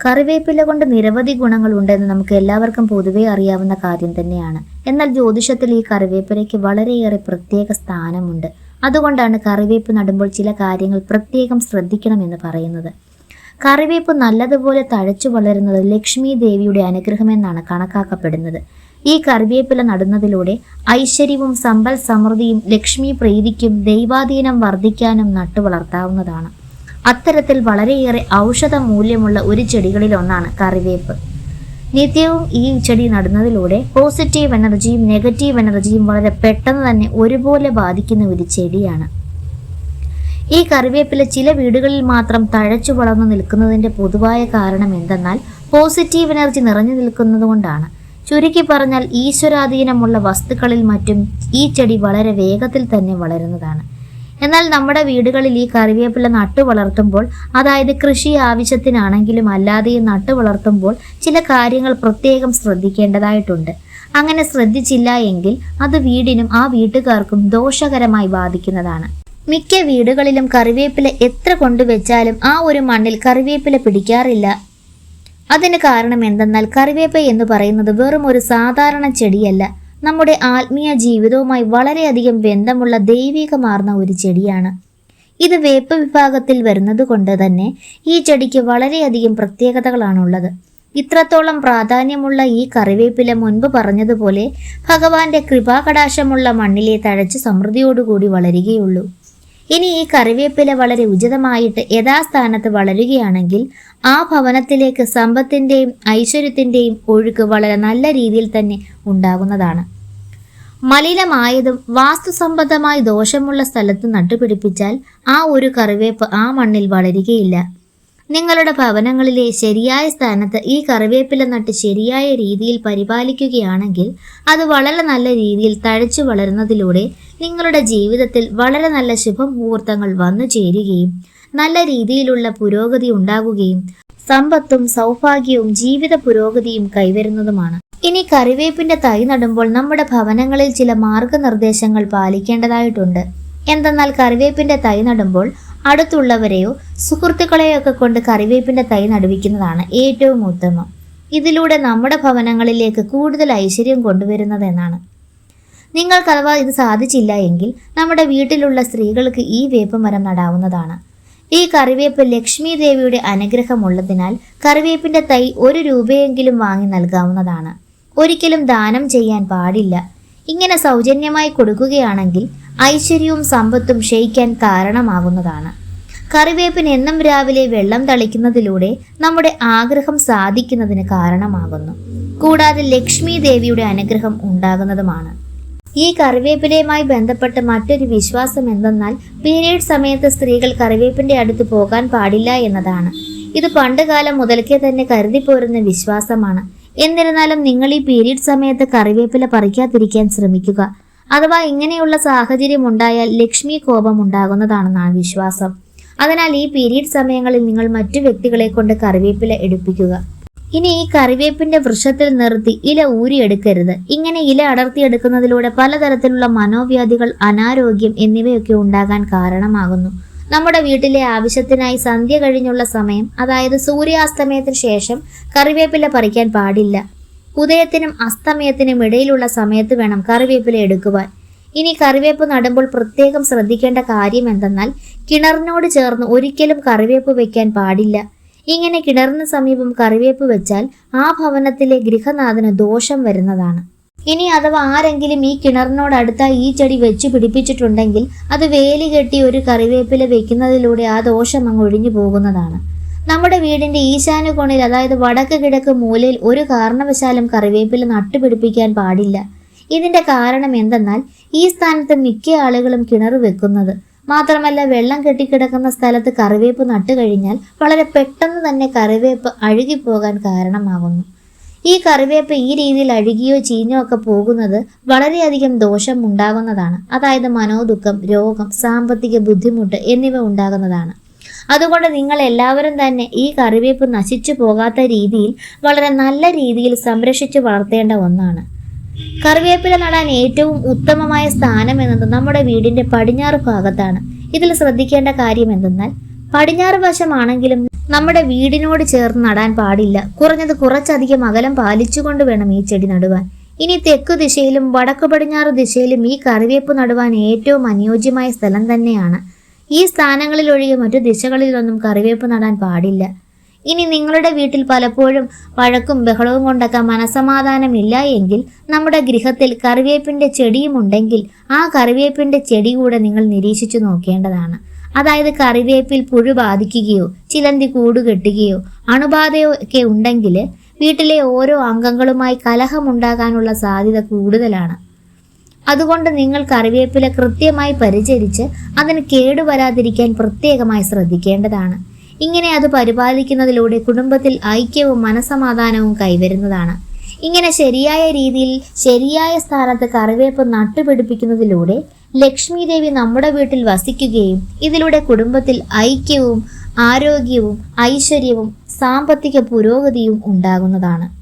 കറിവേപ്പില കൊണ്ട് നിരവധി ഗുണങ്ങളുണ്ടെന്ന് നമുക്ക് എല്ലാവർക്കും പൊതുവേ അറിയാവുന്ന കാര്യം തന്നെയാണ്. എന്നാൽ ജ്യോതിഷത്തിൽ ഈ കറിവേപ്പിലയ്ക്ക് വളരെയേറെ പ്രത്യേക സ്ഥാനമുണ്ട്. അതുകൊണ്ടാണ് കറിവേപ്പ് നടുമ്പോൾ ചില കാര്യങ്ങൾ പ്രത്യേകം ശ്രദ്ധിക്കണമെന്ന് പറയുന്നത്. കറിവേപ്പ് നല്ലതുപോലെ തഴച്ചു വളരുന്നത് ലക്ഷ്മി ദേവിയുടെ അനുഗ്രഹമെന്നാണ് കണക്കാക്കപ്പെടുന്നത്. ഈ കറിവേപ്പില നടുന്നതിലൂടെ ഐശ്വര്യവും സമ്പൽ സമൃദ്ധിയും ലക്ഷ്മി പ്രീതിക്കും ദൈവാധീനം വർദ്ധിക്കാനും നട്ടു വളർത്താവുന്നതാണ് അത്തരത്തിൽ വളരെയേറെ ഔഷധ മൂല്യമുള്ള ഒരു ചെടികളിൽ ഒന്നാണ് കറിവേപ്പ്. നിത്യവും ഈ ചെടി നടുന്നതിലൂടെ പോസിറ്റീവ് എനർജിയും നെഗറ്റീവ് എനർജിയും വളരെ പെട്ടെന്ന് തന്നെ ഒരുപോലെ ബാധിക്കുന്ന ഒരു ചെടിയാണ്. ഈ കറിവേപ്പില ചില വീടുകളിൽ മാത്രം തഴച്ചു വളർന്നു നിൽക്കുന്നതിന്റെ പൊതുവായ കാരണം എന്തെന്നാൽ പോസിറ്റീവ് എനർജി നിറഞ്ഞു നിൽക്കുന്നതുകൊണ്ടാണ് ചുരുക്കി പറഞ്ഞാൽ ഈശ്വരാധീനമുള്ള വസ്തുക്കളിൽ മറ്റും ഈ ചെടി വളരെ വേഗത്തിൽ തന്നെ വളരുന്നതാണ്. എന്നാൽ നമ്മുടെ വീടുകളിൽ ഈ കറിവേപ്പില നട്ടു വളർത്തുമ്പോൾ അതായത് കൃഷി ആവശ്യത്തിനാണെങ്കിലും അല്ലാതെയും നട്ടു വളർത്തുമ്പോൾ ചില കാര്യങ്ങൾ പ്രത്യേകം ശ്രദ്ധിക്കേണ്ടതായിട്ടുണ്ട്. അങ്ങനെ ശ്രദ്ധിച്ചില്ല എങ്കിൽ അത് വീടിനും ആ വീട്ടുകാർക്കും ദോഷകരമായി ബാധിക്കുന്നതാണ്. മിക്ക വീടുകളിലും കറിവേപ്പില എത്ര കൊണ്ടുവച്ചാലും ആ ഒരു മണ്ണിൽ കറിവേപ്പില പിടിക്കാറില്ല. അതിന് കാരണം എന്തെന്നാൽ കറിവേപ്പ എന്ന് പറയുന്നത് വെറും ഒരു സാധാരണ ചെടിയല്ല. നമ്മുടെ ആത്മീയ ജീവിതവുമായി വളരെയധികം ബന്ധമുള്ള ദൈവികമാർന്ന ഒരു ചെടിയാണ്. ഇത് വേപ്പ് വിഭാഗത്തിൽ വരുന്നത് കൊണ്ട് തന്നെ ഈ ചെടിക്ക് വളരെയധികം പ്രത്യേകതകളാണുള്ളത്. ഇത്രത്തോളം പ്രാധാന്യമുള്ള ഈ കറിവേപ്പില മുൻപ് പറഞ്ഞതുപോലെ ഭഗവാന്റെ കൃപാകടാശമുള്ള മണ്ണിലെ തഴച്ച് സമൃദ്ധിയോടുകൂടി വളരുകയുള്ളൂ. ഇനി ഈ കറിവേപ്പില വളരെ ഉചിതമായിട്ട് യഥാസ്ഥാനത്ത് വളരുകയാണെങ്കിൽ ആ ഭവനത്തിലേക്ക് സമ്പത്തിന്റെയും ഐശ്വര്യത്തിന്റെയും ഒഴുക്ക് വളരെ നല്ല രീതിയിൽ തന്നെ ഉണ്ടാകുന്നതാണ്. മലിനമായതും വാസ്തുസംബന്ധമായി ദോഷമുള്ള സ്ഥലത്ത് നട്ടുപിടിപ്പിച്ചാൽ ആ ഒരു കറിവേപ്പ് ആ മണ്ണിൽ വളരുകയില്ല. നിങ്ങളുടെ ഭവനങ്ങളിലെ ശരിയായ സ്ഥാനത്ത് ഈ കറിവേപ്പില നട്ട് ശരിയായ രീതിയിൽ പരിപാലിക്കുകയാണെങ്കിൽ അത് വളരെ നല്ല രീതിയിൽ തഴച്ചു വളരുന്നതിലൂടെ നിങ്ങളുടെ ജീവിതത്തിൽ വളരെ നല്ല ശുഭമുഹൂർത്തങ്ങൾ വന്നു ചേരുകയും നല്ല രീതിയിലുള്ള പുരോഗതി ഉണ്ടാകുകയും സമ്പത്തും സൗഭാഗ്യവും ജീവിത പുരോഗതിയും കൈവരുന്നതുമാണ്. ഇനി കറിവേപ്പിന്റെ തൈ നടുമ്പോൾ നമ്മുടെ ഭവനങ്ങളിൽ ചില മാർഗനിർദ്ദേശങ്ങൾ പാലിക്കേണ്ടതായിട്ടുണ്ട്. എന്തെന്നാൽ കറിവേപ്പിന്റെ തൈ നടുമ്പോൾ അടുത്തുള്ളവരെയോ സുഹൃത്തുക്കളെയോ ഒക്കെ കൊണ്ട് കറിവേപ്പിന്റെ തൈ നടുവിക്കുന്നതാണ് ഏറ്റവും ഉത്തമം. ഇതിലൂടെ നമ്മുടെ ഭവനങ്ങളിലേക്ക് കൂടുതൽ ഐശ്വര്യം കൊണ്ടുവരുന്നതെന്നാണ്. നിങ്ങൾക്ക് അഥവാ ഇത് സാധിച്ചില്ല എങ്കിൽ നമ്മുടെ വീട്ടിലുള്ള സ്ത്രീകൾക്ക് ഈ വേപ്പ് മരം നടാവുന്നതാണ്. ഈ കറിവേപ്പ് ലക്ഷ്മി ദേവിയുടെ അനുഗ്രഹമുള്ളതിനാൽ കറിവേപ്പിന്റെ തൈ ഒരു രൂപയെങ്കിലും വാങ്ങി നൽകാവുന്നതാണ്. ഒരിക്കലും ദാനം ചെയ്യാൻ പാടില്ല. ഇങ്ങനെ സൗജന്യമായി കൊടുക്കുകയാണെങ്കിൽ ഐശ്വര്യവും സമ്പത്തും ക്ഷയിക്കാൻ കാരണമാകുന്നതാണ്. കറിവേപ്പിന് എന്നും രാവിലെ വെള്ളം തളിക്കുന്നതിലൂടെ നമ്മുടെ ആഗ്രഹം സാധിക്കുന്നതിന് കാരണമാകുന്നു. കൂടാതെ ലക്ഷ്മി ദേവിയുടെ അനുഗ്രഹം ഉണ്ടാകുന്നതുമാണ്. ഈ കറിവേപ്പിലയുമായി ബന്ധപ്പെട്ട മറ്റൊരു വിശ്വാസം എന്തെന്നാൽ പീരീഡ് സമയത്ത് സ്ത്രീകൾ കറിവേപ്പിന്റെ അടുത്ത് പോകാൻ പാടില്ല എന്നതാണ്. ഇത് പണ്ടുകാലം മുതൽക്കേ തന്നെ കരുതിപ്പോരുന്ന വിശ്വാസമാണ്. എന്നിരുന്നാലും നിങ്ങൾ ഈ പീരീഡ് സമയത്ത് കറിവേപ്പില പറിക്കാതിരിക്കാൻ ശ്രമിക്കുക. അഥവാ ഇങ്ങനെയുള്ള സാഹചര്യം ഉണ്ടായാൽ ലക്ഷ്മി കോപം ഉണ്ടാകുന്നതാണെന്നാണ് വിശ്വാസം. അതിനാൽ ഈ പീരീഡ് സമയങ്ങളിൽ നിങ്ങൾ മറ്റു വ്യക്തികളെ കൊണ്ട് കറിവേപ്പില എടുപ്പിക്കുക. ഇനി ഈ കറിവേപ്പിന്റെ വൃക്ഷത്തിൽ നിർത്തി ഇല ഊരിയെടുക്കരുത്. ഇങ്ങനെ ഇല അടർത്തിയെടുക്കുന്നതിലൂടെ പലതരത്തിലുള്ള മനോവ്യാധികൾ അനാരോഗ്യം എന്നിവയൊക്കെ ഉണ്ടാകാൻ കാരണമാകുന്നു. നമ്മുടെ വീട്ടിലെ ആവശ്യത്തിനായി സന്ധ്യ കഴിഞ്ഞുള്ള സമയം അതായത് സൂര്യാസ്തമയത്തിന് ശേഷം കറിവേപ്പില പറിക്കാൻ പാടില്ല. ഉദയത്തിനും അസ്തമയത്തിനും ഇടയിലുള്ള സമയത്ത് വേണം കറിവേപ്പില എടുക്കുവാൻ. ഇനി കറിവേപ്പ് നടുമ്പോൾ പ്രത്യേകം ശ്രദ്ധിക്കേണ്ട കാര്യം എന്തെന്നാൽ കിണറിനോട് ചേർന്ന് ഒരിക്കലും കറിവേപ്പ് വെക്കാൻ പാടില്ല. ഇങ്ങനെ കിണറിന് സമീപം കറിവേപ്പ് വെച്ചാൽ ആ ഭവനത്തിലെ ഗൃഹനാഥന് ദോഷം വരുന്നതാണ്. ഇനി അഥവാ ആരെങ്കിലും ഈ കിണറിനോടടുത്ത ഈ ചെടി വെച്ച് പിടിപ്പിച്ചിട്ടുണ്ടെങ്കിൽ അത് വേലി കെട്ടി ഒരു കറിവേപ്പില വെക്കുന്നതിലൂടെ ആ ദോഷം അങ്ങ് ഒഴിഞ്ഞു പോകുന്നതാണ്. നമ്മുടെ വീടിന്റെ ഈശാന കോണിൽ അതായത് വടക്ക് കിഴക്ക് മൂലയിൽ ഒരു കാരണവശാലും കറിവേപ്പില നട്ടുപിടിപ്പിക്കാൻ പാടില്ല. ഇതിന്റെ കാരണം എന്തെന്നാൽ ഈ സ്ഥാനത്ത് മിക്ക ആളുകളും കിണർ വെക്കുന്നത് മാത്രമല്ല വെള്ളം കെട്ടിക്കിടക്കുന്ന സ്ഥലത്ത് കറിവേപ്പ് നട്ടു കഴിഞ്ഞാൽ വളരെ പെട്ടെന്ന് തന്നെ കറിവേപ്പ് അഴുകിപ്പോകാൻ കാരണമാകുന്നു. ഈ കറിവേപ്പ് ഈ രീതിയിൽ അഴുകിയോ ചീഞ്ഞോ ഒക്കെ പോകുന്നത് വളരെയധികം ദോഷം ഉണ്ടാകുന്നതാണ്. അതായത് മനോദുഃഖം രോഗം സാമ്പത്തിക ബുദ്ധിമുട്ട് എന്നിവ ഉണ്ടാകുന്നതാണ്. അതുകൊണ്ട് നിങ്ങൾ എല്ലാവരും തന്നെ ഈ കറിവേപ്പ് നശിച്ചു പോകാത്ത രീതിയിൽ വളരെ നല്ല രീതിയിൽ സംരക്ഷിച്ചു വളർത്തേണ്ട ഒന്നാണ്. കറിവേപ്പില നടാൻ ഏറ്റവും ഉത്തമമായ സ്ഥാനം എന്നത് നമ്മുടെ വീടിന്റെ പടിഞ്ഞാറ് ഭാഗത്താണ്. ഇതിൽ ശ്രദ്ധിക്കേണ്ട കാര്യം എന്തെന്നാൽ പടിഞ്ഞാറ് വശമാണെങ്കിലും നമ്മുടെ വീടിനോട് ചേർന്ന് നടാൻ പാടില്ല. കുറഞ്ഞത് കുറച്ചധികം അകലം പാലിച്ചുകൊണ്ട് വേണം ഈ ചെടി നടുവാൻ. ഇനി തെക്കു ദിശയിലും വടക്കു പടിഞ്ഞാറ് ദിശയിലും ഈ കറിവേപ്പ് നടുവാൻ ഏറ്റവും അനുയോജ്യമായ സ്ഥലം തന്നെയാണ്. ഈ സ്ഥാനങ്ങളിൽ ഒഴികെ മറ്റു ദിശകളിലൊന്നും കറിവേപ്പ് നടാൻ പാടില്ല. ഇനി നിങ്ങളുടെ വീട്ടിൽ പലപ്പോഴും വഴക്കും ബഹളവും കൊണ്ടൊക്കെ മനസമാധാനമില്ല എങ്കിൽ നമ്മുടെ ഗൃഹത്തിൽ കറിവേപ്പിന്റെ ചെടിയും ഉണ്ടെങ്കിൽ ആ കറിവേപ്പിന്റെ ചെടി കൂടെ നിങ്ങൾ നിരീക്ഷിച്ചു നോക്കേണ്ടതാണ്. അതായത് കറിവേപ്പിൽ പുഴു ബാധിക്കുകയോ ചിലന്തി കൂടുകെട്ടുകയോ അണുബാധയോ ഒക്കെ ഉണ്ടെങ്കിൽ വീട്ടിലെ ഓരോ അംഗങ്ങളുമായി കലഹമുണ്ടാകാനുള്ള സാധ്യത കൂടുതലാണ്. അതുകൊണ്ട് നിങ്ങൾ കറിവേപ്പില കൃത്യമായി പരിചരിച്ച് അതിന് കേടുവരാതിരിക്കാൻ പ്രത്യേകമായി ശ്രദ്ധിക്കേണ്ടതാണ്. ഇങ്ങനെ അത് പരിപാലിക്കുന്നതിലൂടെ കുടുംബത്തിൽ ഐക്യവും മനസമാധാനവും കൈവരുന്നതാണ്. ഇങ്ങനെ ശരിയായ രീതിയിൽ ശരിയായ സ്ഥാനത്ത് കറിവേപ്പ് നട്ടുപിടിപ്പിക്കുന്നതിലൂടെ ലക്ഷ്മി ദേവി നമ്മുടെ വീട്ടിൽ വസിക്കുകയും ഇതിലൂടെ കുടുംബത്തിൽ ഐക്യവും ആരോഗ്യവും ഐശ്വര്യവും സാമ്പത്തിക പുരോഗതിയും ഉണ്ടാകുന്നതാണ്.